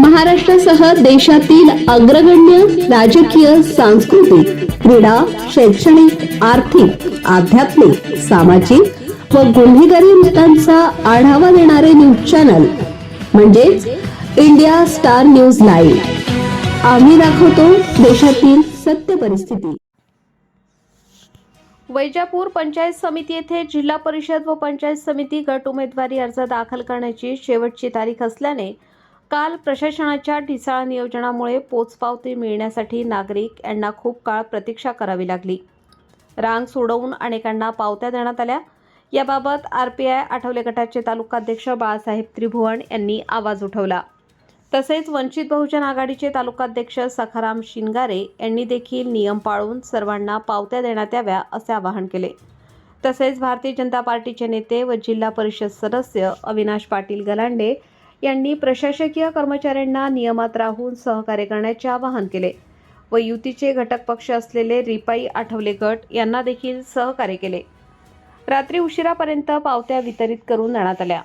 महाराष्ट्रासह देशातील अग्रगण्य राजकीय सांस्कृतिक क्रीडा शैक्षणिक आर्थिक आध्यात्मिक सामाजिक व गुन्हेगारी वृत्तांचा आढावा देणारे न्यूज चॅनल म्हणजेच इंडिया स्टार न्यूज लाईव्ह. आम्ही दाखवतो देशातील सत्य परिस्थिती. वैजापूर पंचायत समिती येथे जिल्हा परिषद व पंचायत समिती गट उमेदवारी अर्ज दाखल करण्याची शेवटची तारीख असल्याने काल प्रशासनाच्या ढिसाळ नियोजनामुळे पोचपावती मिळण्यासाठी नागरिक यांना खूप काळ प्रतीक्षा करावी लागली. रांग सोडवून अनेकांना पावत्या देण्यात आल्या. याबाबत आर पी आय आठवले गटाचे तालुकाध्यक्ष बाळासाहेब त्रिभुवन यांनी आवाज उठवला. तसेच वंचित बहुजन आघाडीचे तालुकाध्यक्ष सखाराम शिंगारे यांनी देखील नियम पाळून सर्वांना पावत्या देण्यात याव्या असे आवाहन केले. तसेच भारतीय जनता पार्टीचे नेते व जिल्हा परिषद सदस्य अविनाश पाटील गलांडे यांनी प्रशासकीय कर्मचाऱ्यांना नियमात राहून सहकार्य करण्याचे आवाहन केले. व युतीचे घटक पक्ष असलेले रिपाई आठवले गट यांना देखील सहकार्य केले. रात्री उशिरापर्यंत पावत्या वितरित करून देण्यात आल्या.